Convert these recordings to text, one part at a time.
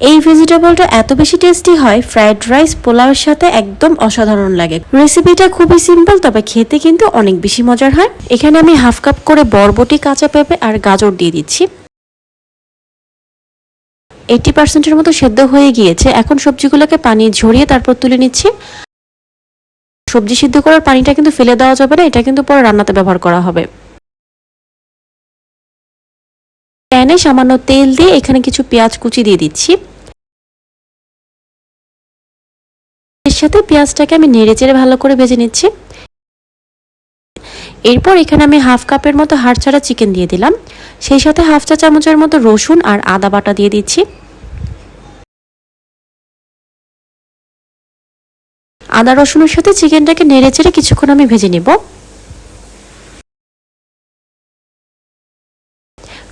এই ভেজিটেবলটা এত বেশি টেস্টি হয় ফ্রাইড রাইস, পোলাওয়ের সাথে একদম অসাধারণ লাগে। রেসিপিটা খুবই সিম্পল, তবে খেতে কিন্তু অনেক বেশি মজার হয়। এখানে আমি হাফ কাপ করে বরবটি, কাঁচা পেঁপে আর গাজর দিয়ে দিচ্ছি। এইটি পার্সেন্টের মতো সেদ্ধ হয়ে গিয়েছে। এখন সবজিগুলোকে পানি ঝরিয়ে তারপর তুলে নিচ্ছি। সবজি সিদ্ধ করার পানিটা কিন্তু ফেলে দেওয়া যাবে না, এটা কিন্তু পরে রান্নাতে ব্যবহার করা হবে। প্যানে সামান্য তেল দিয়ে এখানে কিছু পেঁয়াজ কুচি দিয়ে দিচ্ছি। সাথে পেঁয়াজটাকে আমি নেড়ে চেড়ে ভালো করে ভেজে নিচ্ছি। এরপর এখানে আমি হাফ কাপের মতো হাড় ছাড়া চিকেন দিয়ে দিলাম। সেই সাথে হাফ চা চামচের মতো রসুন আর আদা বাটা দিয়ে দিচ্ছি। আদা রসুনের সাথে চিকেনটাকে নেড়ে চেড়ে কিছুক্ষণ আমি ভেজে নিব।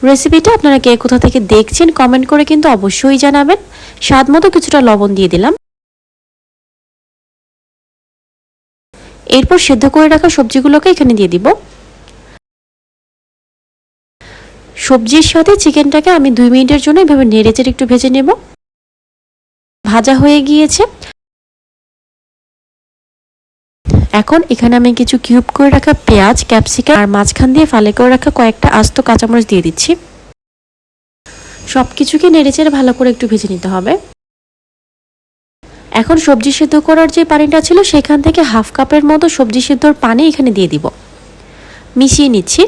রেসিপিটা আপনারা কে কোথা থেকে দেখছেন কমেন্ট করে কিন্তু অবশ্যই জানাবেন। স্বাদ মতো কিছুটা লবণ দিয়ে দিলাম। এরপর সেদ্ধ করে রাখা সবজিগুলোকে এখানে দিয়ে দিব। সবজির সাথে চিকেনটাকে আমি দুই মিনিটের জন্য এভাবে নেড়ে চেড়ে একটু ভেজে নেব। ভাজা হয়ে গিয়েছে। এখন এখানে আমি কিছু কিউব করে রাখা পেঁয়াজ, ক্যাপসিকাম আর মাঝখান দিয়ে ফালে করে রাখা কয়েকটা আস্ত কাঁচামরিচ দিয়ে দিচ্ছি। সব কিছুকে নেড়েচেড়ে ভালো করে একটু ভেজে নিতে হবে। এখন সবজি সিদ্ধ করার যে পানিটা ছিল, সেখান থেকে হাফ কাপের মতো সবজি সিদ্ধর পানি এখানে দিয়ে দিব। মিশিয়ে নিচ্ছি।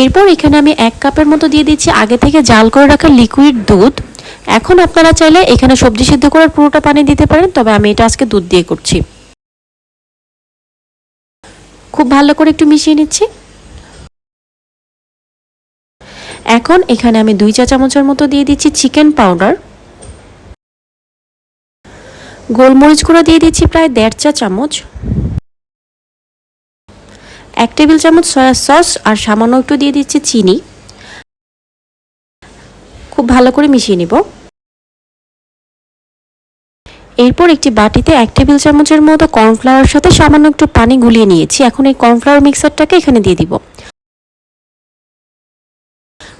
এরপর এখানে আমি এক কাপের মতো দিয়ে দিচ্ছি। আগে থেকে জাল করে রাখা লিকুইড দুধ। এখন আপনারা চাইলে এখানে সবজি সিদ্ধ করার পুরোটা পানি দিতে পারেন, তবে আমি এটা আজকে দুধ দিয়ে করছি। খুব ভালো করে একটু মিশিয়ে নিচ্ছি। এখন এখানে আমি দুই চা চামচের মতো দিয়ে দিচ্ছি চিকেন পাউডার গোলমরিচ গুঁড়ো দিয়ে দিচ্ছি প্রায় দেড় চা চামচ। এক টেবিল চামচ সয়া সস আর সামান্য একটু দিয়ে দিচ্ছি চিনি। খুব ভালো করে মিশিয়ে নিব। এরপর একটি বাটিতে এক টেবিল চামচের মতো কর্নফ্লাওয়ার সাথে সামান্য একটু পানি গুলিয়ে নিয়েছি। এখন এই কর্নফ্লাওয়ার মিক্সারটাকে এখানে দিয়ে দিব।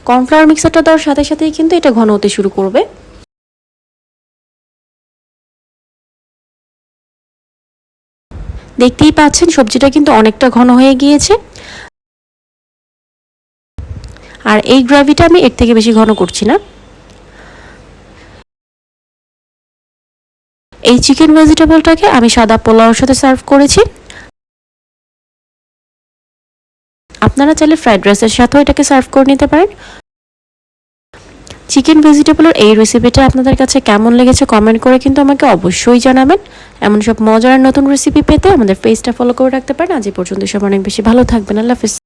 কর্নফ্লাওয়ার মিক্সারটা দেওয়ার সাথে সাথেই কিন্তু এটা ঘন হতে শুরু করবে। দেখতেই পাচ্ছেন সবজিটা কিন্তু অনেকটা ঘন হয়ে গিয়েছে। আর এই গ্রাভিটা আমি এর থেকে বেশি ঘন করছি না। এই চিকেন ভেজিটেবলটাকে আমি সাদা পোলাওর সাথে সার্ভ করেছি। আপনারা চাইলে ফ্রাইড রাইসের সাথেও এটাকে সার্ভ করে নিতে পারেন। চিকেন ভেজিটেবলের এই রেসিপিটা আপনাদের কাছে কেমন লেগেছে কমেন্ট করে কিন্তু আমাকে অবশ্যই জানাবেন। এমন সব মজার নতুন রেসিপি পেতে আমাদের পেজটা ফলো করে রাখতে পারেন। আজ পর্যন্ত সব অনেক বেশি ভালো থাকবেন। আল্লাহ হাফিজ।